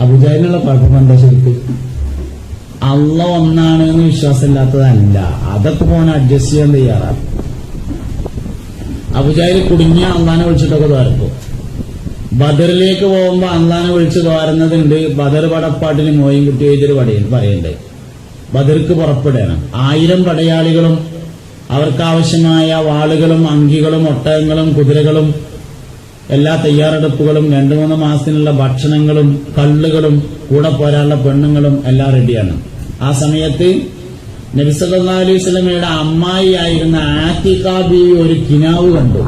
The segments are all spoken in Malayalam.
അബുജാലിനുള്ള എന്താ ശരിക്ക്? അള്ള ഒന്നാണ് എന്ന് വിശ്വാസമില്ലാത്തതല്ല. അതൊക്കെ പോകാൻ അഡ്ജസ്റ്റ് ചെയ്യാൻ തയ്യാറാണ് അബുജാഹിൽ കുടുങ്ങിയ അള്ളാനെ വിളിച്ചിട്ടൊക്കെ തോരക്കും ബദറിലേക്ക് പോകുമ്പോ അള്ളാനെ വിളിച്ച് തോരുന്നതുണ്ട് ബദർ പടപ്പാട്ടിന് മോയും കുട്ടി എഴുതിയൊരു പടയിൽ പറയണ്ടേ ബദർക്ക് പുറപ്പെടണം ആയിരം പടയാളികളും അവർക്ക് ആവശ്യമായ വാളുകളും അങ്കികളും ഒട്ടകങ്ങളും കുതിരകളും എല്ലാ തയ്യാറെടുപ്പുകളും രണ്ടു മൂന്ന് മാസത്തിനുള്ള ഭക്ഷണങ്ങളും കള്ളുകളും കൂടെ പോരാനുള്ള പെണ്ണുങ്ങളും എല്ലാം റെഡിയാണ് ആ സമയത്ത് നബിസല്ലാ അലൈഹി അമ്മായി ആയിരുന്ന ആത്തിക ബീവി ഒരു കിനാവ് കണ്ടു.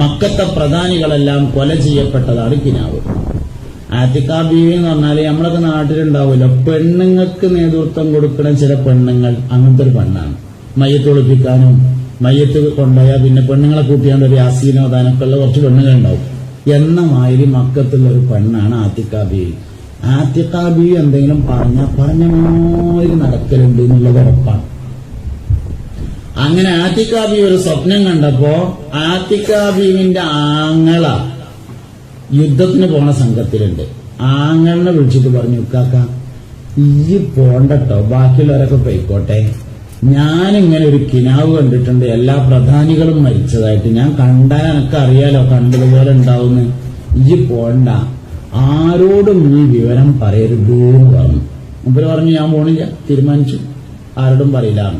മക്കത്തെ പ്രധാനികളെല്ലാം കൊല ചെയ്യപ്പെട്ടതാണ് കിനാവ്. ആത്തിക ബീവി എന്ന് പറഞ്ഞാൽ നമ്മളൊക്കെ നാട്ടിലുണ്ടാവുമല്ലോ പെണ്ണുങ്ങൾക്ക് നേതൃത്വം കൊടുക്കുന്ന ചില പെണ്ണുങ്ങൾ അങ്ങനത്തെ ഒരു പെണ്ണാണ്. മയ്യത്ത് ഒളിപ്പിക്കാനും മയ്യത്ത് കൊണ്ടുപോയാൽ പിന്നെ പെണ്ണുങ്ങളെ കൂട്ടിയാണ്ട് ഒരു യാസീനോ ദാനൊക്കെ ഉള്ള കുറച്ച് പെണ്ണുങ്ങൾ ഉണ്ടാവും എന്ന മാതിരി മക്കത്തുള്ള ഒരു പെണ്ണാണ് ആത്തിക്കാബി. ആത്തിക്കാബി എന്തെങ്കിലും പറഞ്ഞ പറഞ്ഞ മാതിരി നടക്കലുണ്ട് എന്നുള്ളത് ഉറപ്പാണ്. അങ്ങനെ ആത്തിക്കാബി ഒരു സ്വപ്നം കണ്ടപ്പോ ആത്തിക്കാബീവിന്റെ ആങ്ങള യുദ്ധത്തിന് പോണ സംഘത്തിലുണ്ട്. ആങ്ങളിനെ വിളിച്ചിട്ട് പറഞ്ഞു കാക്ക ഈ പോണ്ടട്ടോ ബാക്കിയുള്ളവരൊക്കെ പോയിക്കോട്ടെ. ഞാനിങ്ങനെ ഒരു കിനാവ് കണ്ടിട്ടുണ്ട്. എല്ലാ പ്രധാനികളും മരിച്ചതായിട്ട്. ഞാൻ കണ്ടാൽ എനക്ക് അറിയാലോ കണ്ടതുപോലെ ഉണ്ടാവുന്നു ഇജി പോണ്ട. ആരോടും ഈ വിവരം പറയരുത് എന്ന് പറഞ്ഞു. മുമ്പിൽ പറഞ്ഞു ഞാൻ പോണില്ല. തീരുമാനിച്ചു. ആരോടും പറയില്ല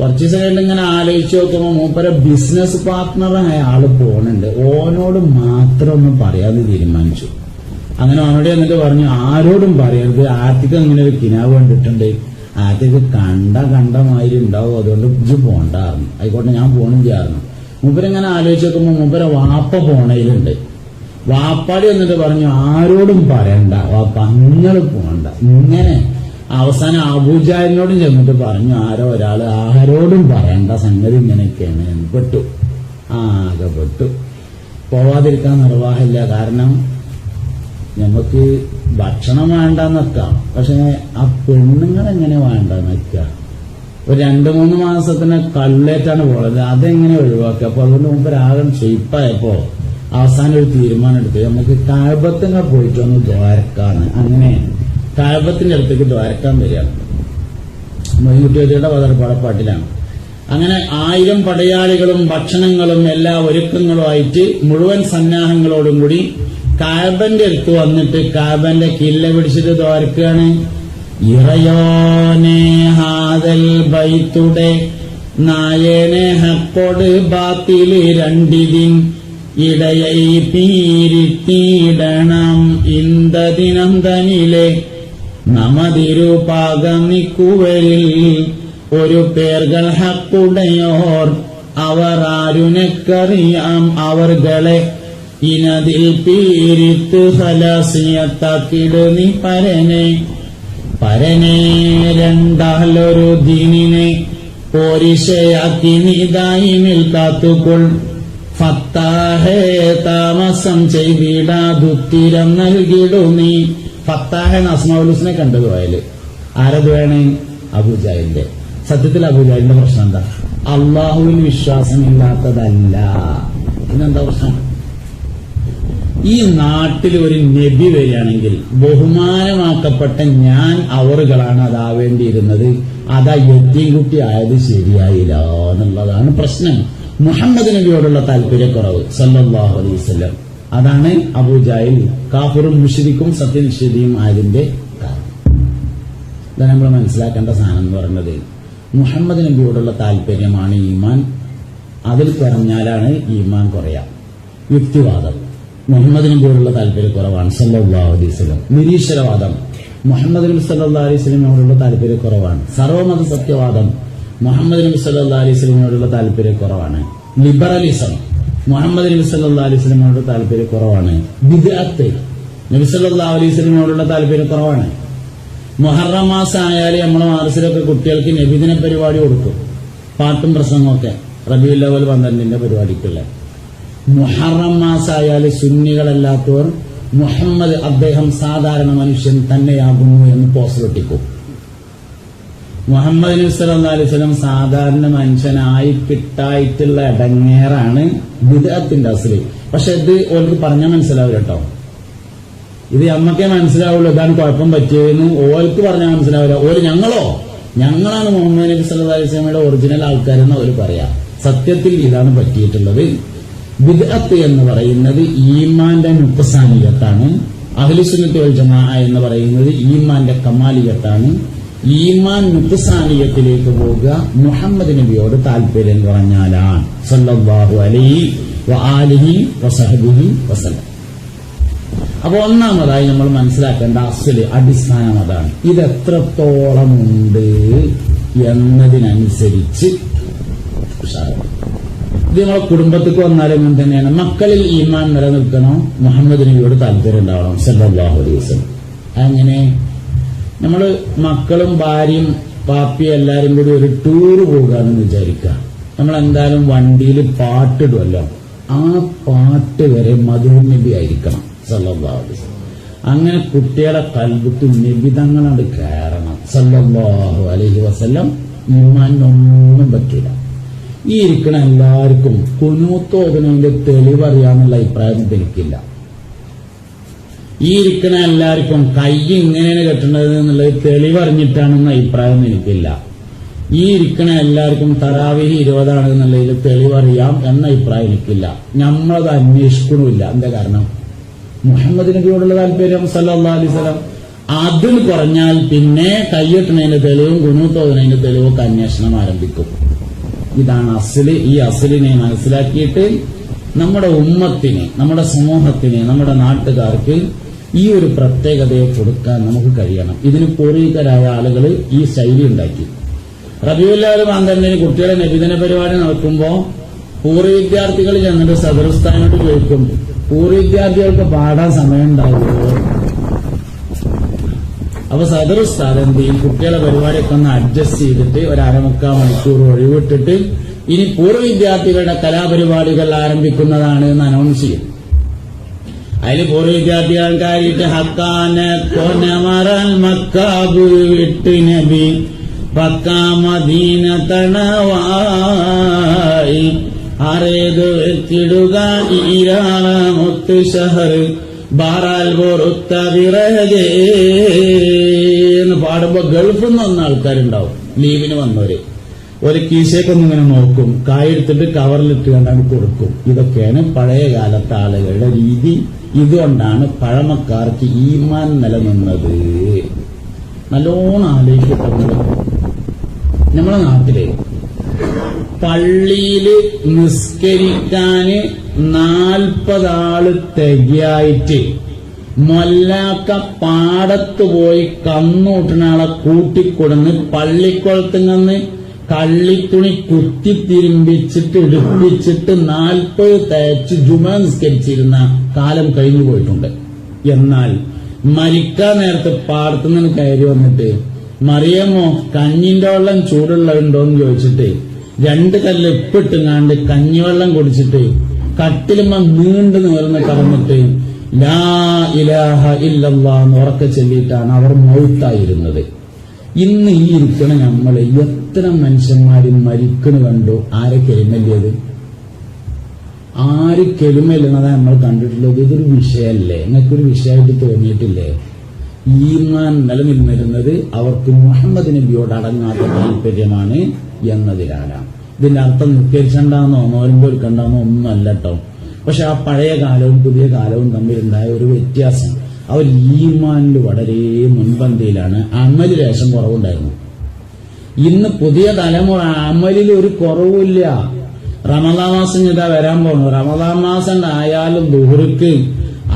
കുറച്ച് ദിവസം ഇങ്ങനെ ആലോചിച്ച് നോക്കുമ്പോ മൂപ്പരെ ബിസിനസ് പാർട്ട്ണറായ ആൾ പോണുണ്ട്. ഓനോട് മാത്രം ഒന്നും പറയാതെ തീരുമാനിച്ചു. അങ്ങനെ അവനോട് എന്നിട്ട് പറഞ്ഞു ആരോടും പറയരുത്. ആർത്തിക്കം ഇങ്ങനെ ഒരു കിനാവ് കണ്ടിട്ടുണ്ട്. ആർത്തിക്ക് കണ്ട കണ്ടമായി മാതിരി ഉണ്ടാവും. അതുകൊണ്ട് ഇജ്ജ് പോണ്ടായിരുന്നു ആയിക്കോട്ടെ ഞാൻ പോണം ചെയ്യാറുണ്ട് മൂപ്പരിങ്ങനെ ആലോചിച്ച് നോക്കുമ്പോ മൂപ്പര വാപ്പ പോണയിലുണ്ട് വാപ്പാടി എന്നിട്ട് പറഞ്ഞു ആരോടും പറയണ്ട. വാപ്പ നിങ്ങൾ പോണ്ട. ഇങ്ങനെ അവസാനം അബൂജാലിനോടും ചെന്നിട്ട് പറഞ്ഞു ആരോ ഒരാൾ ആരോടും പറയണ്ട. സംഗതി ഇങ്ങനെയൊക്കെയാണ്. പെട്ടു. ആകെ പെട്ടു. പോവാതിരിക്കാൻ നിർവാഹമില്ല. കാരണം നമുക്ക് ഭക്ഷണം വേണ്ടെന്ന് വെക്കാം. പക്ഷെ ആ പെണ്ണുങ്ങൾ എങ്ങനെ വേണ്ടെന്ന് വെക്കാം? ഒരു രണ്ടു മൂന്ന് മാസത്തിന് കള്ളേറ്റാണ് പോകുന്നത് അതെങ്ങനെ ഒഴിവാക്കുക അപ്പൊ അതുകൊണ്ട് മുമ്പ് രാഗം ഷെയ്പ്പായപ്പോ അവസാനം ഒരു തീരുമാനം എടുത്തു. നമുക്ക് കാഴ്ബത്തിങ്ങ പോയിട്ട് ഒന്ന് ദ്വാരക്കാണ്. അങ്ങനെ കാഴ്ബത്തിന്റെ അടുത്തേക്ക് ദ്വാരക്കാൻ വരികയാണ് മൊയ്യൂട്ടിയുടെ വതർപ്പാടപ്പാട്ടിലാണ് അങ്ങനെ ആയിരം പടയാളികളും ഭക്ഷണങ്ങളും എല്ലാ ഒരുക്കങ്ങളുമായിട്ട് മുഴുവൻ സന്നാഹങ്ങളോടും കൂടി കാബന്റെ അടുത്ത് വന്നിട്ട് കാബന്റെ കില്ല പിടിച്ചിട്ട് തോർക്കുകയാണ് ഇറയോനെ ഹാദൽ ബൈത്തുടെ നായനെ ഹക്കോട് ബാത്തിൽ രണ്ടിതിൻ ഇടയൈ പീരിത്തിയിടണം. ഇന്ദദിനം തനിലെ നമതിരുപാകം നിക്കുവരിൽ ഒരു പേർകൾ ഹക്കുടയോർ അവർ ആരുനക്കറിയാം? അവർകളെ ഇനതിൽ പീരിത്ത് ഹലാസിയത്താക്കിടുന്നി പരനെ. പരനെ രണ്ടാലൊരു ദീനിനെ പോരിശയാക്കി നീതായി നിൽക്കാത്തുകൊൾ ഫത്താഹേ താമസം ചെയ്തിടാതുത്തിരം നൽകിടു നീ. ഫത്താഹൻ അസ്മാവുലുസിനെ കണ്ടത് വയൽ. ആരത് വേണേ? അബുജാലിന്റെ സത്യത്തിൽ അബുജാലിന്റെ പ്രശ്നം എന്താ? അള്ളാഹുവിൽ വിശ്വാസമില്ലാത്തതല്ല. ഇതെന്താ പ്രശ്നം? ഈ നാട്ടിൽ ഒരു നബി വരികയാണെങ്കിൽ ബഹുമാനമാക്കപ്പെട്ട ഞാൻ അവറുകളാണ് അതാവേണ്ടിയിരുന്നത്. അതാ യത്തീൻകുട്ടി ആയത് ശരിയായില്ല എന്നുള്ളതാണ് പ്രശ്നം. മുഹമ്മദ് നബിയോടുള്ള താല്പര്യക്കുറവ് സല്ലാഹു അലൈഹി വസല്ലം. അതാണ് അബൂജായിൽ കാഫിറും മുഷിരിക്കും സത്യനിഷേധിയും ആയതിന്റെ കാരണം. നമ്മൾ മനസ്സിലാക്കേണ്ട സാധനം എന്ന് പറയുന്നത് മുഹമ്മദ് നബിയോടുള്ള താല്പര്യമാണ് ഈമാൻ. അതിൽ കുറഞ്ഞാലാണ് ഈമാൻ കുറയാം യുക്തിവാദം. മുഹമ്മദ് നബിയോടുള്ള താല്പര്യക്കുറവാണ് അലൈഹി വസല്ലം. നിരീശ്വരവാദം. മുഹമ്മദ് നബി സല്ലല്ലാഹു അലൈഹി വസല്ലമയോടുള്ള താല്പര്യക്കുറവാണ് സർവമത സത്യവാദം. മുഹമ്മദ് നബി സല്ലല്ലാഹു അലൈഹി വസല്ലമയോടുള്ള താല്പര്യക്കുറവാണ് ലിബറലിസം. മുഹമ്മദ് നബി സല്ലല്ലാഹു അലൈഹി വസല്ലമയോട് താല്പര്യക്കുറവാണ് ബിദ്അത്ത്. നബി സല്ലാ അലൈഹി വസല്ലമയോടുള്ള താല്പര്യക്കുറവാണ് മുഹറം മാസം ആയാലും നമ്മളെ മാർസിലൊക്കെ കുട്ടികൾക്ക് നബിദിന പരിപാടി കൊടുക്കും. പാട്ടും പ്രസംഗമൊക്കെ റബിയുൽ അവൽ പന്ത്രണ്ടിന്റെ പരിപാടിക്കുള്ള. മുഹറം മാസായാൽ സുന്നികളല്ലാത്തവർ മുഹമ്മദ് അദ്ദേഹം സാധാരണ മനുഷ്യൻ തന്നെയാകുന്നു എന്ന് പോസ്റ്റ് വെട്ടിക്കും മുഹമ്മദ് നബി അലൈഹി സാധാരണ മനുഷ്യനായി കിട്ടായിട്ടുള്ള ഇടങ്ങേറാണ് ബിദഅത്തിന്റെ അസൽ. പക്ഷെ ഇത് ഓർക്ക് പറഞ്ഞാൽ മനസ്സിലാവില്ല കേട്ടോ ഇത് നമ്മക്കേ മനസ്സിലാവുള്ളൂ ഇതാണ് കുഴപ്പം പറ്റിയതെന്ന് ഓർക്ക് പറഞ്ഞാൽ മനസ്സിലാവില്ല. ഓര് ഞങ്ങളോ? ഞങ്ങളാണ് മുഹമ്മദ് നബി അലൈഹി ഒറിജിനൽ ആൾക്കാരെന്ന് അവർ പറയാം. സത്യത്തിൽ ഇതാണ് പറ്റിയിട്ടുള്ളത്. ബിദ്അത്ത് എന്ന് പറയുന്നത് ഈമാന്റെ മുപ്പസാനികത്താണ് അഖിലുസുന്നത്ത് വൽ ജമാഅ എന്ന് പറയുന്നത് ഈമാന്റെ കമാലികത്താണ്. ഈമാൻ മുപ്പസാനിയത്തിലേക്ക് പോവുക മുഹമ്മദ് നബിയോട് താല്പര്യം പറഞ്ഞാലാണ് സല്ലല്ലാഹു അലൈഹി വആലിഹി വസഹബിഹി വസല്ലം. അപ്പോൾ ഒന്നാമതായി നമ്മൾ മനസ്സിലാക്കേണ്ട അസൽ അടിസ്ഥാനം അതാണ്. ഇത് എത്രത്തോളം ഉണ്ട് എന്നതിനനുസരിച്ച് ഉഷാറാണ്. നമ്മളെ കുടുംബത്തേക്ക് വന്നാലും ഇങ്ങനെ തന്നെയാണ്. മക്കളിൽ ഈമാൻ നിലനിൽക്കണം? മുഹമ്മദ് നബിയോട് താല്പര്യം ഉണ്ടാവണം അലൈഹി വസല്ലം. അങ്ങനെ നമ്മൾ മക്കളും ഭാര്യയും പാപ്പിയും എല്ലാരും കൂടി ഒരു ടൂർ പോകാന്ന് വിചാരിക്കുക. നമ്മൾ എന്തായാലും വണ്ടിയിൽ പാട്ടിടുമല്ലോ ആ പാട്ട് വരെ മധുർ നബി ആയിരിക്കണം സല്ലല്ലാഹു അലൈഹി വസല്ലം. അങ്ങനെ കുട്ടികളെ കൽബുത്ത് നിബിതങ്ങളാണ് കയറണം സല്ലല്ലാഹു അലൈഹി വസല്ലം. ഇമാനൊന്നും പറ്റൂല. ഈ ഇരിക്കണ എല്ലാവർക്കും കുനൂത്തോതിനതിന്റെ തെളിവറിയാന്നുള്ള അഭിപ്രായം എനിക്കില്ല. ഈ ഇരിക്കണ എല്ലാവർക്കും കൈ ഇങ്ങനെയാണ് കെട്ടേണ്ടത് എന്നുള്ളത് തെളിവറിഞ്ഞിട്ടാണെന്ന അഭിപ്രായം എനിക്കില്ല. ഈ ഇരിക്കണ എല്ലാവർക്കും തറാവിഹി ഇരുപതാണ് എന്നുള്ളതിൽ തെളിവറിയാം എന്ന അഭിപ്രായം എനിക്കില്ല. നമ്മളത് അന്വേഷിക്കണമില്ല. എന്താ കാരണം? മുഹമ്മദ് നബിയോടുള്ള താല്പര്യം സല്ലല്ലാഹു അലൈഹി വസല്ലം. അതിൽ കുറഞ്ഞാൽ പിന്നെ കയ്യെട്ടണതിന്റെ തെളിവും ഗുണത്തോതിനതിന്റെ തെളിവൊക്കെ അന്വേഷണം ആരംഭിക്കും. ഇതാണ് അസിൽ. ഈ അസിലിനെ മനസ്സിലാക്കിയിട്ട് നമ്മുടെ ഉമ്മത്തിന് നമ്മുടെ സമൂഹത്തിന് നമ്മുടെ നാട്ടുകാർക്ക് ഈ ഒരു പ്രത്യേകതയെ കൊടുക്കാൻ നമുക്ക് കഴിയണം. ഇതിന് പൂർവികരായ ആളുകൾ ഈ ശൈലി ഉണ്ടാക്കി. റബിയുല്ലാൽ മാന്തണ്ടിന് കുട്ടികളെ നബിദിന പരിപാടി നടക്കുമ്പോൾ പൂർവ വിദ്യാർത്ഥികൾ ചെന്നിട്ട് സദർസ്ഥാനോട് ചോദിക്കും പൂർവ വിദ്യാർത്ഥികൾക്ക് പാടാൻ സമയം അപ്പൊ സദർ ഉസ്താദ് എന്ത് ചെയ്യും? കുട്ടികളെ പരിപാടിയൊക്കെ ഒന്ന് അഡ്ജസ്റ്റ് ചെയ്തിട്ട് ഒരു അരമുക്കാൽ മണിക്കൂർ ഒഴിവിട്ടിട്ട് ഇനി പൂർവ വിദ്യാർത്ഥികളുടെ കലാപരിപാടികൾ ആരംഭിക്കുന്നതാണ് എന്ന് അനൗൺസ് ചെയ്യും. അതിൽ പൂർവ വിദ്യാർത്ഥികൾക്കായിട്ട് ഹക്കാനെ വിട്ട് നബി തണവായി അറേത് വെച്ചിടുക ഈരാള ഷഹർ. ബാറാൽ പൊറുത്ത വിറകേ എന്ന് പാടുമ്പോ ഗൾഫിൽ നിന്ന് വന്ന ആൾക്കാരുണ്ടാവും. ലീവിന് വന്നവര്. ഒരു കീശേക്കൊന്നും ഇങ്ങനെ നോക്കും. കായെടുത്തിട്ട് കവറിലിട്ട് കണ്ടാണ് കൊടുക്കും. ഇതൊക്കെയാണ് പഴയ കാലത്തെ ആളുകളുടെ രീതി. ഇതുകൊണ്ടാണ് പഴമക്കാർക്ക് ഈമാൻ നിലനിന്നത്. നല്ലോണം ആലോചിക്കപ്പെടുന്നത്. നമ്മളെ നാട്ടിലെ പള്ളിയിൽ നിസ്കരിക്കാന് നാൽപ്പതാൾ തികയായിട്ട് മൊല്ലാക്ക പാടത്ത് പോയി കന്നൂട്ടനാളെ കൂട്ടിക്കൊടുന്ന് പള്ളിക്കുളത്തുനിന്ന് കള്ളിത്തുണി കുത്തി തിരുമ്പിച്ചിട്ട് എടുപ്പിച്ചിട്ട് നാൽപ്പത് തേച്ച് ജുമ നിസ്കരിച്ചിരുന്ന കാലം കഴിഞ്ഞു പോയിട്ടുണ്ട്. എന്നാൽ മരിക്കാൻ നേരത്ത് പാടത്തുനിന്ന് കയറി വന്നിട്ട് മറിയമോ കഞ്ഞിന്റെ വെള്ളം ചൂടുള്ളതുണ്ടോന്ന് ചോദിച്ചിട്ട് രണ്ട് കല്ല് ഉപ്പിട്ടുങ്ങാണ്ട് കഞ്ഞിവെള്ളം കുടിച്ചിട്ട് കട്ടിലുമ്മ നീണ്ടു നേർന്ന് കടന്നിട്ട് ലാ ഇലാഹ ഉറക്കെ ചൊല്ലിയിട്ടാണ് അവർ മൗത്തായിരുന്നത്. ഇന്ന് ഈ ഇരിക്കണ നമ്മൾ എത്ര മനുഷ്യന്മാരും മരിക്കണു കണ്ടു? ആരെ കെരുമല്ലിയത് ആര് കെരുമല്ലെന്നതാ നമ്മൾ കണ്ടിട്ടുള്ളത്? ഇതൊരു വിഷയമല്ലേ നിങ്ങൾക്കൊരു വിഷയമായിട്ട് തോന്നിയിട്ടില്ലേ? ഈമാൻ നിലനിന്നിരുന്നത് അവർക്ക് മുഹമ്മദ് നബിയോട് അടങ്ങാത്ത താല്പര്യമാണ് എന്നതിനാലാണ്. ഇതിന്റെ അർത്ഥം നിസ്കരിച്ചണ്ടെന്നോ കണ്ടാന്നോ ഒന്നല്ല കേട്ടോ പക്ഷെ ആ പഴയ കാലവും പുതിയ കാലവും തമ്മിലുണ്ടായ ഒരു വ്യത്യാസം. അവർ ഈമാനിൽ വളരെ മുൻപന്തിയിലാണ് അമൽ ലേശം കുറവുണ്ടായിരുന്നു. ഇന്ന് പുതിയ തലമുറ അമലിൽ ഒരു കുറവുമില്ല. റമദാ മാസം ഇതാ വരാൻ പോകുന്നു റമദാ മാസം ആയാലും ദുഹർക്ക്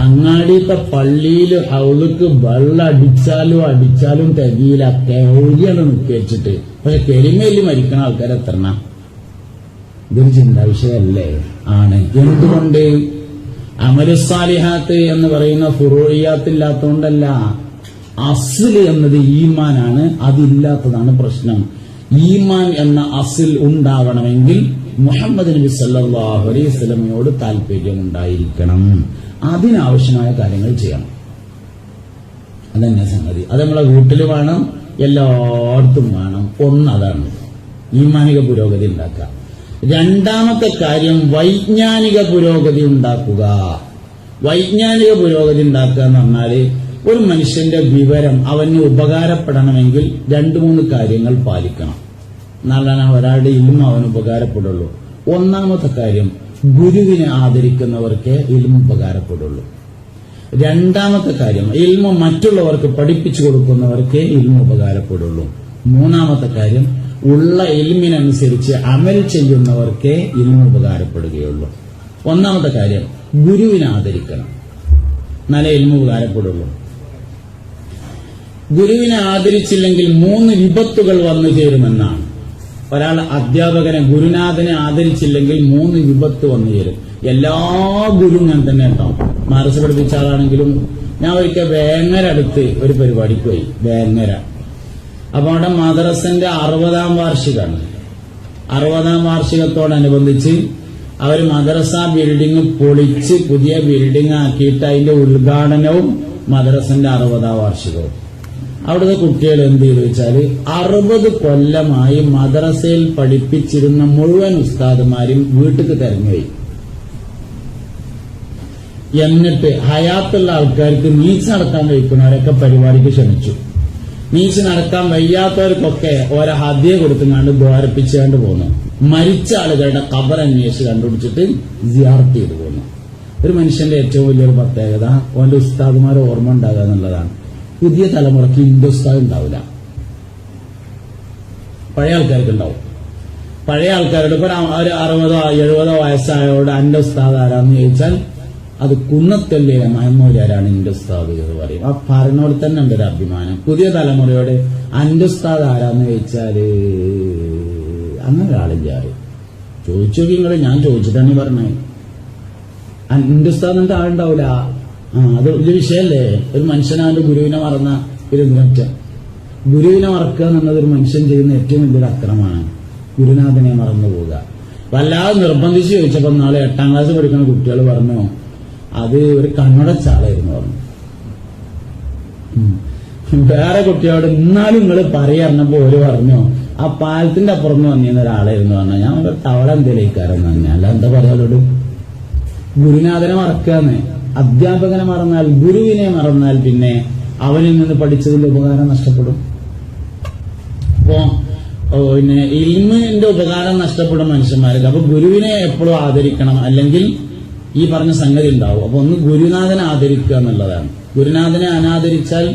അങ്ങാടിയത്തെ പള്ളിയിൽ ഹൗലുക്ക് വെള്ളം അടിച്ചാലും അടിച്ചാലും തികയില്ല. കെഴിയാണ് നിൽക്കിച്ചിട്ട് പക്ഷെ കെരിമയിൽ മരിക്കണ ആൾക്കാരെ ഇതൊരു ചിന്താ വിഷയമല്ലേ ആണ്. എന്തുകൊണ്ട്? അമലുസാലിഹാത്ത് എന്ന് പറയുന്ന ഫുറോഴിയാത്തില്ലാത്തോണ്ടല്ല അസിൽ എന്നത് ഈമാനാണ് അതില്ലാത്തതാണ് പ്രശ്നം. ഈമാൻ എന്ന അസിൽ ഉണ്ടാവണമെങ്കിൽ മുഹമ്മദ് നബി സല്ലാഹു അലൈഹി സ്വലമയോട് താല്പര്യം ഉണ്ടായിരിക്കണം അതിനാവശ്യമായ കാര്യങ്ങൾ ചെയ്യണം. അതന്നെ സംഗതി. അത് നമ്മളെ വീട്ടിൽ വേണം എല്ലായിടത്തും വേണം. ഒന്നതാണ് ഈമാനിക പുരോഗതി ഉണ്ടാക്കുക. രണ്ടാമത്തെ കാര്യം വൈജ്ഞാനിക പുരോഗതി ഉണ്ടാക്കുക. വൈജ്ഞാനിക പുരോഗതി ഉണ്ടാക്കുക എന്ന് പറഞ്ഞാൽ ഒരു മനുഷ്യന്റെ വിവരം അവന് ഉപകാരപ്പെടണമെങ്കിൽ രണ്ടു മൂന്ന് കാര്യങ്ങൾ പാലിക്കണം. എന്നാലാണ് ഒരാളുടെ ഇൽമ അവന് ഉപകാരപ്പെടുള്ളൂ. ഒന്നാമത്തെ കാര്യം ഗുരുവിനെ ആദരിക്കുന്നവർക്ക് ഇൽമ ഉപകാരപ്പെടുള്ളൂ. രണ്ടാമത്തെ കാര്യം ഇൽമ മറ്റുള്ളവർക്ക് പഠിപ്പിച്ചു കൊടുക്കുന്നവർക്ക് ഇൽമ ഉപകാരപ്പെടുള്ളൂ. മൂന്നാമത്തെ കാര്യം ഉള്ള എൽമിനനുസരിച്ച് അമൽ ചെയ്യുന്നവർക്കേ ഇൽമ ഉപകാരപ്പെടുകയുള്ളൂ. ഒന്നാമത്തെ കാര്യം ഗുരുവിനെ ആദരിക്കണം. നല്ല എൽമ ഉപകാരപ്പെടുള്ളൂ. ഗുരുവിനെ ആദരിച്ചില്ലെങ്കിൽ മൂന്ന് വിപത്തുകൾ വന്നു ചേരുമെന്നാണ്. ഒരാൾ അധ്യാപകനെ ഗുരുനാഥനെ ആദരിച്ചില്ലെങ്കിൽ മൂന്ന് വിപത്ത് വന്നു ചേരും. എല്ലാ ഗുരുവും ഞാൻ തന്നെ കേട്ടോ. മറസ് പഠിപ്പിച്ച ആളാണെങ്കിലും ഞാൻ ഒരിക്കൽ വേങ്ങര അടുത്ത് ഒരു പരിപാടിക്ക് പോയി വേങ്ങര. അപ്പൊ അവിടെ മദ്രസന്റെ അറുപതാം വാർഷികമാണ്. അറുപതാം വാർഷികത്തോടനുബന്ധിച്ച് അവർ മദ്രസ ബിൽഡിംഗ് പൊളിച്ച് പുതിയ ബിൽഡിംഗ് ആക്കിയിട്ട് അതിന്റെ ഉദ്ഘാടനവും മദ്രസന്റെ അറുപതാം വാർഷികവും. അവിടുത്തെ കുട്ടികൾ എന്ത് ചെയ്തു വെച്ചാൽ അറുപത് കൊല്ലമായി മദ്രസയിൽ പഠിപ്പിച്ചിരുന്ന മുഴുവൻ ഉസ്താദുമാരും വീട്ടിക്ക് തെരഞ്ഞുപോയി എന്നിട്ട് ഹയാത്തുള്ള ആൾക്കാർക്ക് നീച്ച് നടത്താൻ കഴിക്കുന്നവരൊക്കെ പരിപാടിക്ക് ക്ഷണിച്ചു നീച്ച് നടക്കാൻ വയ്യാത്തവർക്കൊക്കെ ഓരോ ഹദ്യ കൊടുക്കുന്നാണ്ട് ദ്വാരപ്പിച്ചുകൊണ്ട് പോകുന്നു മരിച്ച ആളുകളുടെ കബർ അന്വേഷിച്ച് കണ്ടുപിടിച്ചിട്ട് ജിയാർത്ത് ചെയ്തു പോകുന്നു ഒരു മനുഷ്യന്റെ ഏറ്റവും വലിയൊരു പ്രത്യേകത ഓന്റെ ഉസ്താദുമാരെ ഓർമ്മ ഉണ്ടാകുക എന്നുള്ളതാണ്. പുതിയ തലമുറയ്ക്ക് ഹിന്ദുസ്താദ് ഉണ്ടാവില്ല. പഴയ ആൾക്കാർക്ക് ഉണ്ടാവും. പഴയ ആൾക്കാരോട് ഇപ്പൊ ഒരു- അറുപതോ എഴുപതോ വയസ്സായവരോട് അന്റെ ഉസ്താദ് ആരാന്ന് ചോദിച്ചാൽ അത് കുന്നത്തല്ലേ മഹമ്മൂലാരാണ് എന്റെ ഉസ്താദ് എന്ന് പറയും. ആ പറഞ്ഞോട് തന്നെ ഉണ്ട് ഒരു അഭിമാനം. പുതിയ തലമുറയോടെ അന്റെ ഉസ്താദ് ആരാന്ന് ചോദിച്ചാൽ അങ്ങനെ ഒരാളില്ല ചോദിച്ചു നിങ്ങൾ ഞാൻ ചോദിച്ചിട്ടാണ് പറഞ്ഞത് എന്റെ ഉസ്താദിന്റെ ആളുണ്ടാവൂല ആ അത് വലിയ വിഷയല്ലേ. ഒരു മനുഷ്യനാണ്ട് ഗുരുവിനെ മറന്ന ഒരു പറ്റ ഗുരുവിനെ മറക്കുക എന്നുള്ളത് ഒരു മനുഷ്യൻ ചെയ്യുന്ന ഏറ്റവും വലിയൊരു അക്രമമാണ്. ഗുരുനാഥനെ മറന്നു പോവുക. വല്ലാതെ നിർബന്ധിച്ച് ചോദിച്ചപ്പോ നാളെ എട്ടാം ക്ലാസ് പഠിക്കുന്ന കുട്ടികൾ പറഞ്ഞു അത് ഒരു കണ്ണടച്ചാളായിരുന്നു പറഞ്ഞു. വേറെ കുട്ടിയോട് എന്നാലും നിങ്ങൾ പറയാറിഞ്ഞപ്പോ ഓര് പറഞ്ഞു ആ പാലത്തിന്റെ അപ്പുറത്ത് വന്നിരുന്ന ഒരാളായിരുന്നു പറഞ്ഞു. ഞാൻ ഒരു തവള എന്തേലേക്കാരെന്ന് പറഞ്ഞു. അല്ല എന്താ പറയാലോട് ഗുരുനാഥനെ മറക്കാന്ന്. അധ്യാപകനെ മറന്നാൽ ഗുരുവിനെ മറന്നാൽ പിന്നെ അവനിൽ നിന്ന് പഠിച്ചതിന്റെ ഉപകാരം നഷ്ടപ്പെടും. അപ്പോ പിന്നെ ഇൽമിന്റെ ഉപകാരം നഷ്ടപ്പെടും മനുഷ്യന്മാർക്ക്. അപ്പൊ ഗുരുവിനെ എപ്പോഴും ആദരിക്കണം. അല്ലെങ്കിൽ ഈ പറഞ്ഞ സംഗതി ഉണ്ടാവും. അപ്പൊ ഒന്ന് ഗുരുനാഥനെ ആദരിക്കുക എന്നുള്ളതാണ്. ഗുരുനാഥനെ അനാദരിച്ചാൽ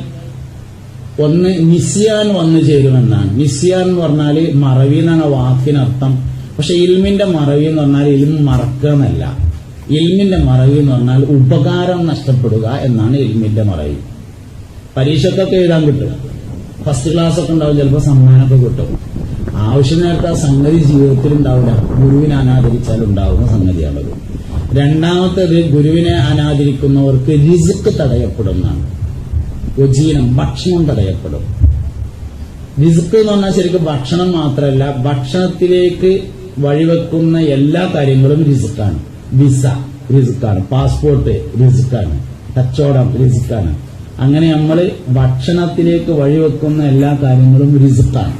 ഒന്ന് നിസ്യാൻ വന്നു ചേരുമെന്നാണ്. നിസ്യാൻ എന്ന് പറഞ്ഞാൽ മറവി എന്നാണ് വാക്കിനർത്ഥം. പക്ഷെ ഇൽമിന്റെ മറവി എന്ന് പറഞ്ഞാൽ ഇൽമ മറക്കുക എന്നല്ല. ഇൽമിന്റെ മറവി എന്ന് പറഞ്ഞാൽ ഉപകാരം നഷ്ടപ്പെടുക എന്നാണ് ഇൽമിന്റെ മറവി. പരീക്ഷക്കൊക്കെ എഴുതാൻ കിട്ടും. ഫസ്റ്റ് ക്ലാസ് ഒക്കെ ഉണ്ടാവും ചിലപ്പോൾ സമ്മാനമൊക്കെ കിട്ടും. ആവശ്യം നേരത്തെ ആ സംഗതി ജീവിതത്തിൽ ഉണ്ടാവില്ല ഗുരുവിനെ അനാദരിച്ചാൽ ഉണ്ടാവുന്ന സംഗതിയാണത്. രണ്ടാമത്തത് ഗുരുവിനെ അനാദരിക്കുന്നവർക്ക് റിസ്ക് തടയപ്പെടുന്നതാണ്. ഉജീനം ഭക്ഷണം തടയപ്പെടും. റിസ്ക് എന്ന് പറഞ്ഞാൽ ശരിക്കും ഭക്ഷണം മാത്രമല്ല ഭക്ഷണത്തിലേക്ക് വഴിവെക്കുന്ന എല്ലാ കാര്യങ്ങളും റിസ്ക്കാണ് വിസ റിസ്ക്കാണ് പാസ്പോർട്ട് റിസ്ക്കാണ് കച്ചവടം റിസ്ക്കാണ് അങ്ങനെ നമ്മൾ ഭക്ഷണത്തിലേക്ക് വഴിവെക്കുന്ന എല്ലാ കാര്യങ്ങളും റിസ്ക്കാണ്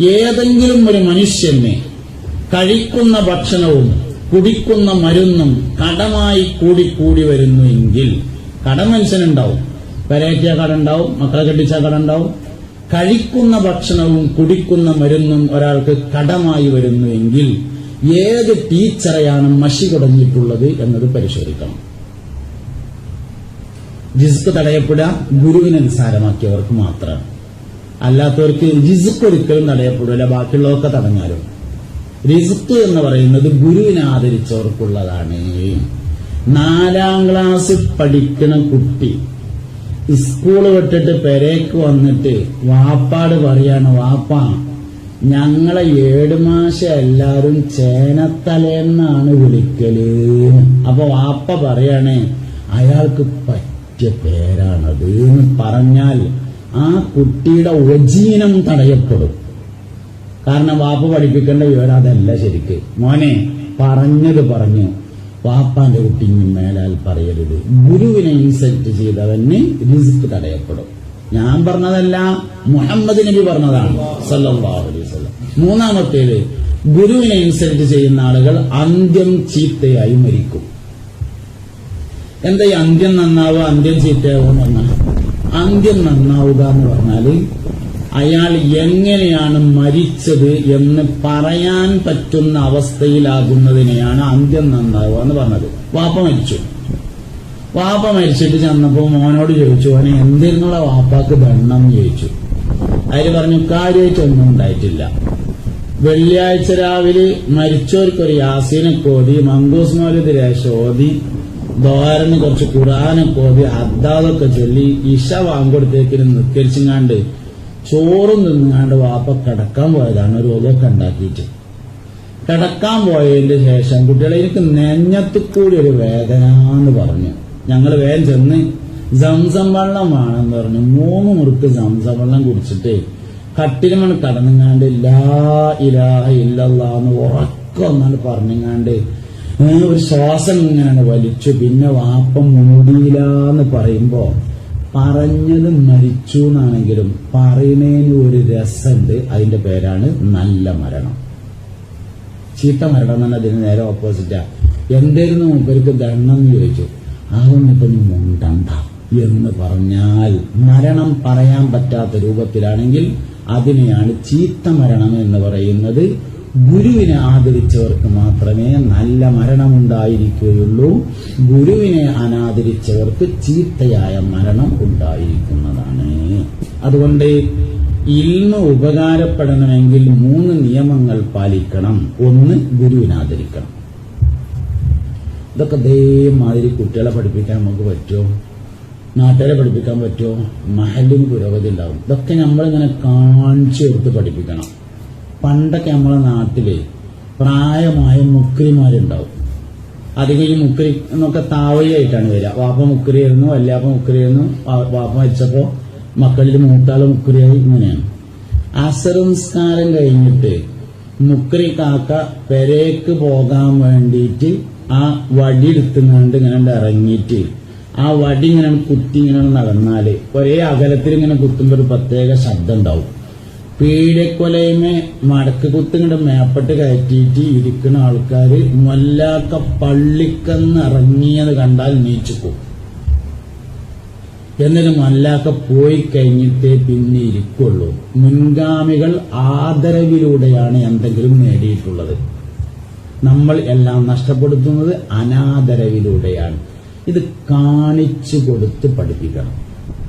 ഏതെങ്കിലും ഒരു മനുഷ്യന് കഴിക്കുന്ന ഭക്ഷണവും കുടിക്കുന്ന മരുന്നും കടമായി കൂടി കൂടി വരുന്നു എങ്കിൽ കടം മനുഷ്യനുണ്ടാവും. പെരേറ്റിയ കട ഉണ്ടാവും മക്കളെ കെട്ടിച്ച കട ഉണ്ടാവും കഴിക്കുന്ന ഭക്ഷണവും കുടിക്കുന്ന മരുന്നും ഒരാൾക്ക് കടമായി വരുന്നു എങ്കിൽ ഏത് ടീച്ചറെയാണ് മഷി കുടഞ്ഞിട്ടുള്ളത് എന്നത് പരിശോധിക്കണം. ജിസ്ക് തടയപ്പെടുക ഗുരുവിനെ നിസാരമാക്കിയവർക്ക് മാത്രമാണ് അല്ലാത്തവർക്ക് റിസ്ക് ഒരിക്കലും തടയപ്പെടില്ല ബാക്കിയുള്ളതൊക്കെ തടഞ്ഞാലും. റിസ്ക് എന്ന് പറയുന്നത് ഗുരുവിനെ ആദരിച്ചവർക്കുള്ളതാണ്. നാലാം ക്ലാസ് പഠിക്കുന്ന കുട്ടി സ്കൂൾ വിട്ടിട്ട് പെരേക്ക് വന്നിട്ട് വാപ്പാട് പറയാണ് വാപ്പ ഞങ്ങളെ ഏടുമാശ എല്ലാരും ചേനത്തലേന്നാണ് വിളിക്കൽ. അപ്പൊ വാപ്പ പറയാണ് അയാൾക്ക് പറ്റിയ പേരാണത്. എന്ന് പറഞ്ഞാൽ ആ കുട്ടിയുടെ ഉപജീവനം തടയപ്പെടും. കാരണം വാപ്പ പഠിപ്പിക്കേണ്ട വിവരം അതല്ല ശരിക്ക്. മോനെ പറഞ്ഞത് പറഞ്ഞു. വാപ്പാന്റെ കുട്ടി മേലാൽ പറയരുത്. ഗുരുവിനെ ഇൻസൾട്ട് ചെയ്തവന് റിസ്ക് തടയപ്പെടും. ഞാൻ പറഞ്ഞതല്ല മുഹമ്മദ് നബി പറഞ്ഞതാണ് സല്ലല്ലാഹു അലൈഹി വസല്ലം. മൂന്നാമത്തേത് ഗുരുവിനെ ഇൻസൾട്ട് ചെയ്യുന്ന ആളുകൾ അന്ത്യം ചീത്തയായി മരിക്കും. എന്താ ഈ അന്ത്യം നന്നാവുക അന്ത്യം ചീത്തയാവുക എന്ന് പറഞ്ഞാൽ? അന്ത്യം നന്നാവുക എന്ന് പറഞ്ഞാൽ അയാൾ എങ്ങനെയാണ് മരിച്ചത് എന്ന് പറയാൻ പറ്റുന്ന അവസ്ഥയിലാകുന്നതിനെയാണ് അന്ത്യം നന്നാവുക എന്ന് പറഞ്ഞത്. വാപ്പ മരിച്ചു. വാപ്പ മരിച്ചിട്ട് ചെന്നപ്പോ മോനോട് ചോദിച്ചു അവനെ എന്തിനുള്ള വാപ്പാക്ക് ദണ്ണം ചോദിച്ചു? അതിൽ പറഞ്ഞു കാര്യമായിട്ടൊന്നും ഉണ്ടായിട്ടില്ല. വെള്ളിയാഴ്ച രാവിലെ മരിച്ചവർക്കൊരു യാസീനെ കോതി മങ്കൂസ് മൗലത് രേഷം ദോരന് കുറച്ച് ഖുറാനൊക്കെ ഓതി അദ്ദാതൊക്കെ ചൊല്ലി ഇഷ വാങ്കൊടുത്തേക്കിന് നിസ്കരിച്ചിങ്ങാണ്ട് ചോറും നിന്നാണ്ട് വാപ്പ കിടക്കാൻ പോയതാണ് ഒരു ഉണ്ടാക്കിയിട്ട്. കിടക്കാൻ പോയതിന്റെ ശേഷം കുട്ടികളെ എനിക്ക് നെഞ്ഞത്ത് കൂടി ഒരു വേദന എന്ന് പറഞ്ഞു. ഞങ്ങൾ വേഗം ചെന്ന് സംസം വെള്ളം വേണമെന്ന് പറഞ്ഞു. മൂന്ന് മുറുക്ക് സംസം വെള്ളം കുടിച്ചിട്ട് കട്ടിലുമണ് കടന്നുങ്ങാണ്ട് ലാ ഇലാഹ ഇല്ലല്ലാന്ന് ഉറക്കം ഒന്നാണ് പറഞ്ഞുങ്ങാണ്ട് ഒരു ശ്വാസം ഇങ്ങനെ വലിച്ചു. പിന്നെ വാപ്പം മുണ്ടിയില്ലാന്ന് പറയുമ്പോ പറഞ്ഞത് മരിച്ചു എന്നാണെങ്കിലും പറയുന്നതിന് ഒരു രസമുണ്ട് അതിന്റെ പേരാണ് നല്ല മരണം. ചീത്ത മരണം തന്നെ അതിന് നേരെ ഓപ്പോസിറ്റാ എന്തായിരുന്നു മൂപ്പർക്ക് ദണ്ണം എന്ന് ചോദിച്ചു. അതൊന്നിപ്പം മുണ്ടണ്ട എന്ന് പറഞ്ഞാൽ മരണം പറയാൻ പറ്റാത്ത രൂപത്തിലാണെങ്കിൽ അതിനെയാണ് ചീത്ത മരണം എന്ന് പറയുന്നത്. ഗുരുവിനെ ആദരിച്ചവർക്ക് മാത്രമേ നല്ല മരണമുണ്ടായിരിക്കുകയുള്ളൂ. ഗുരുവിനെ അനാദരിച്ചവർക്ക് ചീത്തയായ മരണം ഉണ്ടായിരിക്കുന്നതാണ്. അതുകൊണ്ട് ഇൽമ ഉപകാരപ്പെടണമെങ്കിൽ മൂന്ന് നിയമങ്ങൾ പാലിക്കണം. ഒന്ന് ഗുരുവിനാദരിക്കണം ഇതൊക്കെ ഇതേമാതിരി കുട്ടികളെ പഠിപ്പിക്കാൻ നമുക്ക് പറ്റുമോ? നാട്ടുകാരെ പഠിപ്പിക്കാൻ പറ്റുമോ? മഹലിന് പുരോഗതി ഉണ്ടാവും. ഇതൊക്കെ നമ്മളിങ്ങനെ കാണിച്ചു കൊടുത്ത് പഠിപ്പിക്കണം. പണ്ടൊക്കെ നമ്മളെ നാട്ടിൽ പ്രായമായ മുക്രിമാരുണ്ടാവും. അധികം ഈ മുക്രി എന്നൊക്കെ താവയായിട്ടാണ് വരിക. വാപ്പ മുക്രിയായിരുന്നു വല്യാപ്പ മുക്രിയായിരുന്നു വാപ്പ മരിച്ചപ്പോ മക്കളിൽ മൂത്താൾ മുക്രിയായി ഇങ്ങനെയാണ്. അസംസ്കാരം കഴിഞ്ഞിട്ട് മുക്രി കാക്ക പെരേക്ക് പോകാൻ വേണ്ടിയിട്ട് ആ വടി എടുത്തുകൊണ്ട് ഇങ്ങനെ ഇറങ്ങിയിട്ട് ആ വടി ഇങ്ങനെ കുത്തി ഇങ്ങനെ നടന്നാൽ. ഒരേ അകലത്തിൽ ഇങ്ങനെ കുത്തുമ്പോൾ ഒരു പ്രത്യേക ശബ്ദം ഉണ്ടാവും. പീഡക്കൊലയുമേ മടക്ക് കുത്തിങ്ങടെ മേപ്പെട്ട് കയറ്റിയിട്ട് ഇരിക്കുന്ന ആൾക്കാര് മൊല്ലാക്ക പള്ളിക്കന്ന് ഇറങ്ങിയത് കണ്ടാൽ നീച്ചുക്കും എന്നിട്ട് മല്ലാക്ക പോയി കഴിഞ്ഞിട്ടേ പിന്നെ ഇരിക്കുള്ളൂ. മുൻഗാമികൾ ആദരവിലൂടെയാണ് എന്തെങ്കിലും നേടിയിട്ടുള്ളത്. നമ്മൾ എല്ലാം നഷ്ടപ്പെടുത്തുന്നത് അനാദരവിലൂടെയാണ്. ഇത് കാണിച്ചു കൊടുത്ത് പഠിപ്പിക്കണം.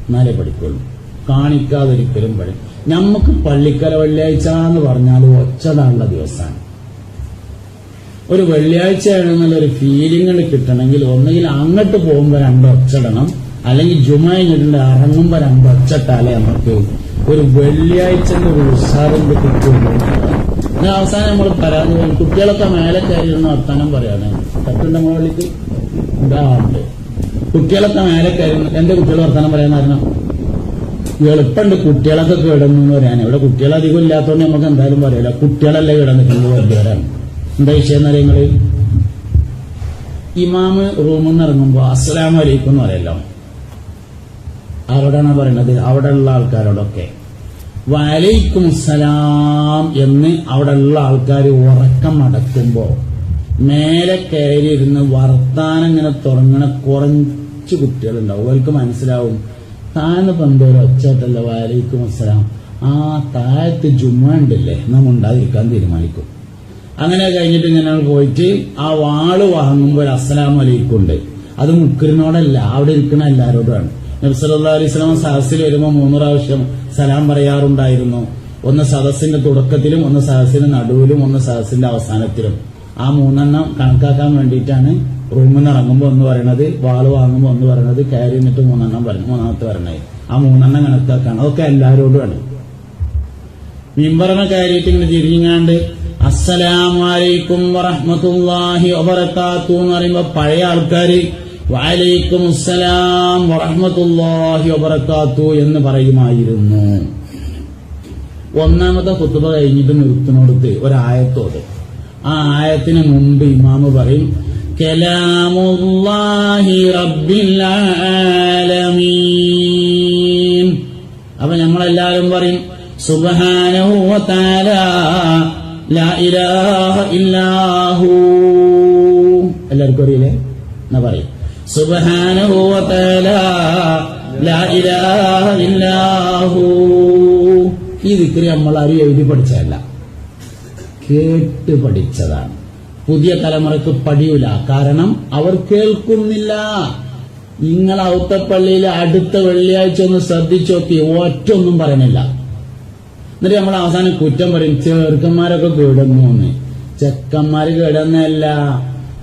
എന്നാലേ പഠിക്കുള്ളൂ. കാണിക്കാതൊരിക്കലും വഴി നമുക്ക് പള്ളിക്കല വെള്ളിയാഴ്ച എന്ന് പറഞ്ഞാൽ ഒച്ചതാണുള്ള ദിവസമാണ് ഒരു വെള്ളിയാഴ്ചയാണെന്നുള്ള ഒരു ഫീലിംഗ് കിട്ടണമെങ്കിൽ ഒന്നുകിൽ അങ്ങോട്ട് പോകുമ്പോൾ രണ്ട് ഒച്ചടണം അല്ലെങ്കിൽ ജുമ കഴിഞ്ഞിട്ടുണ്ട് ഇറങ്ങുമ്പോൾ രണ്ട് ഒച്ചട്ടാലേ നമുക്ക് ഒരു വെള്ളിയാഴ്ചന്റെ ഒരു ഉത്സാഹം കിട്ടുള്ളൂ അവസാനം നമ്മൾ പരാതി കുട്ടികളൊക്കെ മേലെ കയറിയിരുന്ന വർത്താനം പറയാണ്. തട്ടുണ്ട് മുകളിലേക്ക് ഉണ്ടാവാറുണ്ട് കുട്ടികളൊക്കെ മേലെ കയറി എന്റെ കുട്ടികൾ വർത്താനം പറയാൻ കാരണം എളുപ്പമുണ്ട്. കുട്ടികളൊക്കെ കിടന്നു എന്ന് പറയാൻ. ഇവിടെ കുട്ടികൾ അധികം ഇല്ലാത്തതുകൊണ്ട് നമുക്ക് എന്തായാലും പറയില്ല. കുട്ടികളല്ലേ കിടന്നിട്ടുണ്ട് വലിയവരാണ് എന്താ വിഷയം എന്ന് നിങ്ങൾ? ഇമാമ് റൂമിൽ നിന്ന് ഇറങ്ങുമ്പോ അസ്സലാമു അലൈക്കും എന്ന് പറയല്ലോ. ആരോടാണ് പറയണത്? അവിടെയുള്ള ആൾക്കാരോടൊക്കെ. വലൈക്കും സലാം എന്ന് അവിടെയുള്ള ആൾക്കാർ ഉറക്കം അടക്കുമ്പോ മേലെ കയറിയിരുന്ന് വർത്താനം ഇങ്ങനെ തുടങ്ങണ കുറച്ച് കുട്ടികളുണ്ടാവും. അവർക്ക് മനസ്സിലാവും. താഴ്ന്ന് പന്തോരം ഒച്ചോട്ടല്ല വാലിക്കും അസ്സലാം. ആ താഴത്ത് ജുമ്മ നമ്മൾ ഉണ്ടാതിരിക്കാൻ തീരുമാനിക്കും. അങ്ങനെ കഴിഞ്ഞിട്ട് ഇങ്ങനെ പോയിട്ട് ആ വാൾ വാങ്ങുമ്പോൾ അസ്സലാം അലൈക്കും ഉണ്ട്. അത് മുക്കറിനോടല്ല അവിടെ ഇരിക്കുന്ന എല്ലാവരോടുമാണ് അലൈഹി സ്വലാം സഹസിൽ വരുമ്പോൾ മൂന്ന് പ്രാവശ്യം സലാം പറയാറുണ്ടായിരുന്നു. ഒന്ന് സദസ്സിന്റെ തുടക്കത്തിലും ഒന്ന് സഹസിന്റെ നടുവിലും ഒന്ന് സഹസിന്റെ അവസാനത്തിലും. ആ മൂന്നെണ്ണം കണക്കാക്കാൻ വേണ്ടിയിട്ടാണ് റൂമിൽ നിന്ന് ഇറങ്ങുമ്പോൾ ഒന്ന് പറയണത് വാൾ വാങ്ങുമ്പോൾ ഒന്ന് പറയണത് കയറി നിന്നിട്ട് മൂന്നെണ്ണം പറഞ്ഞു മൂന്നാമത്തെ പറഞ്ഞത് ആ മൂന്നെണ്ണം കണക്കാക്കാണ്. അതൊക്കെ എല്ലാവരോടുമാണ് മിമ്പറിനെ കയറിയിട്ട് ഇങ്ങനെ തിരിഞ്ഞാണ്ട് അസ്സലാമലൈക്കും വറഹ്മത്തുള്ളാഹി വബറകാത്തു എന്ന് പറയുമ്പോ പഴയ ആൾക്കാര് വാലൈക്കും അസ്സലാം വറഹ്മത്തുള്ളാഹി വബറകാത്തു എന്ന് പറയുമായിരുന്നു. ഒന്നാമത്തെ കുത്തുബ കഴിഞ്ഞിട്ട് നിർത്തിനോടത്ത് ഒരായത്തോട്. ആ ആയത്തിന് മുമ്പ് ഇമാമ് പറയും കലാമുല്ലാഹി റബ്ബിൽ ആലമീൻ. അപ്പൊ നമ്മളെല്ലാവരും പറയും സുബ്ഹാനഹു വ തആല ലാ ഇലാഹ ഇല്ലാഹു. എല്ലാവർക്കും അറിയില്ലേ? എന്നാ പറയും സുബ്ഹാനഹു വ തആല ലാ ഇലാഹ ഇല്ലാഹു. ഈ ദിക്രി നമ്മൾ ആരും എഴുതി പഠിച്ചതല്ല കേട്ട് പഠിച്ചതാണ്. പുതിയ തലമുറയ്ക്ക് പടിയൂല. കാരണം അവർ കേൾക്കുന്നില്ല. നിങ്ങൾ ഔത്തപ്പള്ളിയിൽ അടുത്ത വെള്ളിയാഴ്ച ഒന്ന് ശ്രദ്ധിച്ചോക്കി ഒറ്റൊന്നും പറയണില്ല എന്നിട്ട് നമ്മൾ അവസാനം കുറ്റം പറയും ചെറുക്കന്മാരൊക്കെ കിടന്നു ചെക്കന്മാര് കിടന്നല്ല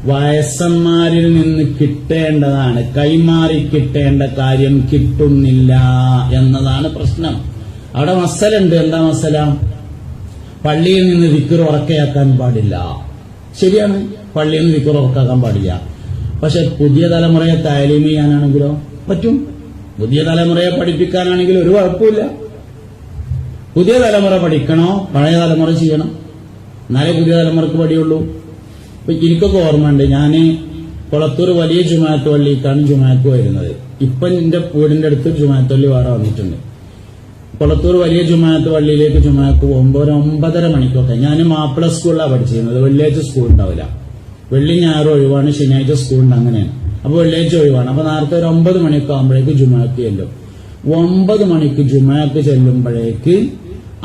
വയസ്സന്മാരിൽ നിന്ന് കിട്ടേണ്ടതാണ്. കൈമാറി കിട്ടേണ്ട കാര്യം കിട്ടുന്നില്ല എന്നതാണ് പ്രശ്നം. അവിടെ മസലുണ്ട്. എന്താ മസല? പള്ളിയിൽ നിന്ന് വിക്കർ ഉറക്കയാക്കാൻ പാടില്ല. ശരിയാണ്. പള്ളിയിൽ നിന്ന് വിക്കർ ഉറക്കാക്കാൻ പാടില്ല. പക്ഷെ പുതിയ തലമുറയെ താലീം ചെയ്യാനാണെങ്കിലോ? പറ്റും. പുതിയ തലമുറയെ പഠിപ്പിക്കാനാണെങ്കിൽ ഒരു കുഴപ്പമില്ല പുതിയ തലമുറ പഠിക്കണോ? പഴയ തലമുറ ചെയ്യണം. എന്നാലേ പുതിയ തലമുറയ്ക്ക് പടിയുള്ളൂ. ഇപ്പൊ എനിക്കൊക്കെ ഓർമ്മയുണ്ട്. ഞാൻ കുളത്തൂർ വലിയ ജുമാത്ത് പള്ളിക്കാണ് ജുമാക്ക് വരുന്നത് ഇപ്പൊ എന്റെ വീടിന്റെ അടുത്ത് ജുമാത്ത് പള്ളി വേറെ വന്നിട്ടുണ്ട്. കൊളത്തൂർ വലിയ ജുമാത്ത് പള്ളിയിലേക്ക് ജുമാക്ക് പോകുമ്പോൾ ഒരു ഒമ്പതര മണിക്കൊക്കെ ഞാൻ മാപ്പിള സ്കൂളിലാണ് പഠിച്ചിരുന്നത്. വെള്ളിയാഴ്ച സ്കൂൾ ഉണ്ടാവില്ല. വെള്ളി ഞായർ ഒഴിവാണ് ശനിയാഴ്ച സ്കൂളുണ്ട് അങ്ങനെയാണ്. അപ്പൊ വെള്ളിയാഴ്ച ഒഴിവാണ്. അപ്പൊ നേരത്തെ ഒരു ഒമ്പത് മണിയൊക്കെ ആകുമ്പോഴേക്ക് ജുമാക്ക് ചെല്ലും. ഒമ്പത് മണിക്ക് ജുമാക്ക് ചെല്ലുമ്പോഴേക്ക്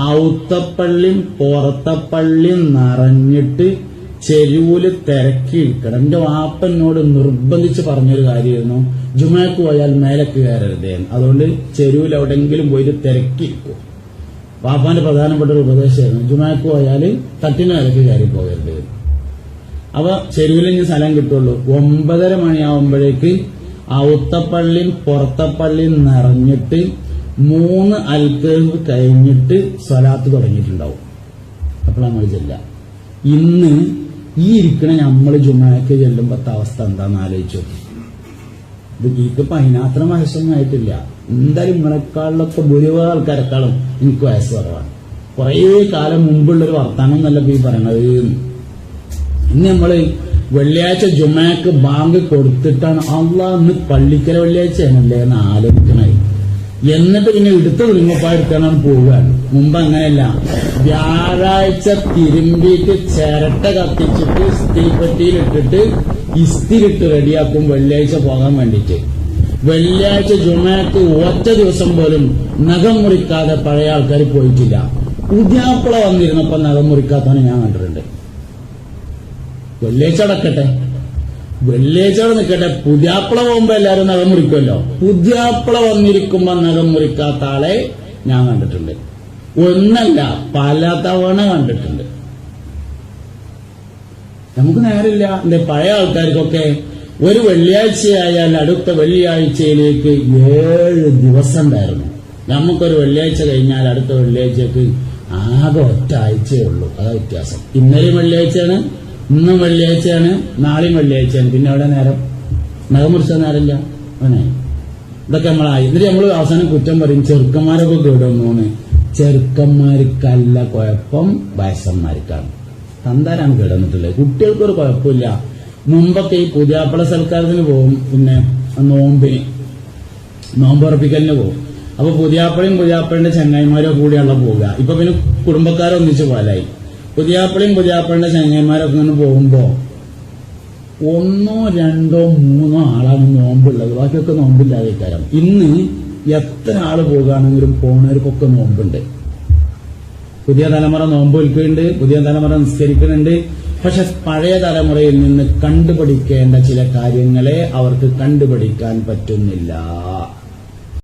ഔത്തപ്പള്ളിയും പുറത്തപ്പള്ളിയും നിറഞ്ഞിട്ട് ചെരുവിൽ തിരക്കി ഇരിക്കണം എന്റെ വാപ്പനോട് നിർബന്ധിച്ച് പറഞ്ഞൊരു കാര്യമായിരുന്നു. ജുമാക്ക് പോയാൽ മേലക്ക് കയറരുതേ. അതുകൊണ്ട് ചെരുവിൽ എവിടെങ്കിലും പോയിട്ട് തിരക്കിയിരിക്കും. വാപ്പാന്റെ പ്രധാനപ്പെട്ട ഒരു ഉപദേശമായിരുന്നു. ജുമാക്ക് പോയാൽ തട്ടിന് മേലക്ക് കയറി പോകരുത്. അപ്പൊ ചെരുവിൽ ഇനി സ്ഥലം കിട്ടുള്ളൂ. ഒമ്പതര മണിയാവുമ്പോഴേക്ക് ഔത്തപ്പള്ളിയും പുറത്തപ്പള്ളിയും നിറഞ്ഞിട്ട് മൂന്ന് അൽക്കഹ് കഴിഞ്ഞിട്ട് സ്വലാത്ത് തുടങ്ങിയിട്ടുണ്ടാവും. അപ്പോഴാണ് നമ്മൾ ഇന്ന് ഈ ഇരിക്കണ നമ്മൾ ജുമാക്ക് ചെല്ലുമ്പോഴത്തെ അവസ്ഥ എന്താന്ന് ആലോചിച്ചു ഇത് എനിക്കിപ്പോ അതിനാത്ര വയസ്സൊന്നും എന്തായാലും ഇങ്ങളെക്കാളിലൊക്കെ ഭൂരിഭാഗം ആൾക്കാരെക്കാളും എനിക്ക് വയസ്സ് കുറവാണ്. കുറേ കാലം മുമ്പുള്ളൊരു വർത്താനം എന്നല്ല ഈ പറയണത്. ഇന്ന് നമ്മൾ വെള്ളിയാഴ്ച ജുമാക്ക് ബാങ്ക് കൊടുത്തിട്ടാണ് അള്ളാ ഇന്ന് പള്ളിക്കര വെള്ളിയാഴ്ചയാണല്ലേ എന്ന് ആലോചിക്കണത്. എന്നിട്ട് പിന്നെ എടുത്ത് കുടുങ്ങപ്പാ എടുക്കാനാണ് പോവുകയാണ്. മുമ്പ് അങ്ങനെയല്ല. വ്യാഴാഴ്ച തിരുമ്പിയിട്ട് ചിരട്ട കത്തിച്ചിട്ട് ഇസ്തിരിപ്പെട്ടിയിലിട്ടിട്ട് ഇസ്തിരിട്ട് റെഡിയാക്കും വെള്ളിയാഴ്ച പോകാൻ വേണ്ടിട്ട് വെള്ളിയാഴ്ച ജുമാക്ക് ഒറ്റ ദിവസം പോലും നഖം മുറിക്കാതെ പഴയ ആൾക്കാർ പോയിട്ടില്ല. പുതിയാപ്പിള വന്നിരുന്നപ്പോ നഖം മുറിക്കാത്തവനെ ഞാൻ കണ്ടിട്ടുണ്ട്. വെള്ളിയാഴ്ച അടക്കട്ടെ വെള്ളിയാഴ്ച നിൽക്കട്ടെ. പുതിയാപ്പിള പോകുമ്പോ എല്ലാരും നഖം മുറിക്കുമല്ലോ. പുതിയാപ്പിള വന്നിരിക്കുമ്പോ നഖം മുറിക്കാത്ത ആളെ ഞാൻ കണ്ടിട്ടുണ്ട്. ഒന്നല്ല പല തവണ കണ്ടിട്ടുണ്ട്. നമുക്ക് നേരില്ല എന്റെ പഴയ ആൾക്കാർക്കൊക്കെ ഒരു വെള്ളിയാഴ്ചയായാൽ അടുത്ത വെള്ളിയാഴ്ചയിലേക്ക് ഏഴ് ദിവസം ഉണ്ടായിരുന്നു. നമുക്കൊരു വെള്ളിയാഴ്ച കഴിഞ്ഞാൽ അടുത്ത വെള്ളിയാഴ്ചക്ക് ആകെ ഒറ്റ ആഴ്ചയേ ഉള്ളൂ. അതാ വ്യത്യാസം. ഇന്നലെയും വെള്ളിയാഴ്ചയാണ് ഇന്നും വെള്ളിയാഴ്ചയാണ് നാളെയും വെള്ളിയാഴ്ചയാണ്. പിന്നെ അവിടെ നേരം? നഖമുറിച്ച നേരമില്ല? അങ്ങനെ. ഇതൊക്കെ നമ്മളായി. എന്നിട്ട് നമ്മൾ അവസാനം കുറ്റം പറയും ചെറുക്കന്മാരൊക്കെ കേടുവന്നു ചെറുക്കന്മാർക്കല്ല കുഴപ്പം വയസ്സന്മാർക്കാണ്. തന്താരാണ് കേടന്നിട്ടുള്ളത് കുട്ടികൾക്കൊരു കുഴപ്പമില്ല. മുമ്പൊക്കെ ഈ പുതിയാപ്പള സൽക്കാരത്തിന് പോകും പിന്നെ നോമ്പിന്. നോമ്പുറപ്പിക്കലിന് പോകും. അപ്പൊ പുതിയാപ്പളയും പുതിയാപ്പളിന്റെ ചങ്ങായിമാരോ കൂടിയാണല്ലോ പോവുക. ഇപ്പൊ പിന്നെ കുടുംബക്കാരൊന്നിച്ച് പോലായി പുതിയാപ്പളയും പുതിയാപ്പിളിന്റെ ചങ്ങന്മാരൊക്കെ ഇങ്ങനെ പോകുമ്പോ ഒന്നോ രണ്ടോ മൂന്നോ ആളാണ് നോമ്പുള്ളത്. ബാക്കിയൊക്കെ നോമ്പില്ലാതെ കാരം ഇന്ന് എത്ര ആൾ പോകുകയാണെങ്കിലും പോണവർക്കൊക്കെ നോമ്പുണ്ട്. പുതിയ തലമുറ നോമ്പ് വിൽക്കുന്നുണ്ട് പുതിയ തലമുറ നിസ്കരിക്കുന്നുണ്ട്. പക്ഷെ പഴയ തലമുറയിൽ നിന്ന് കണ്ടുപഠിക്കേണ്ട ചില കാര്യങ്ങളെ അവർക്ക് കണ്ടുപഠിക്കാൻ പറ്റുന്നില്ല.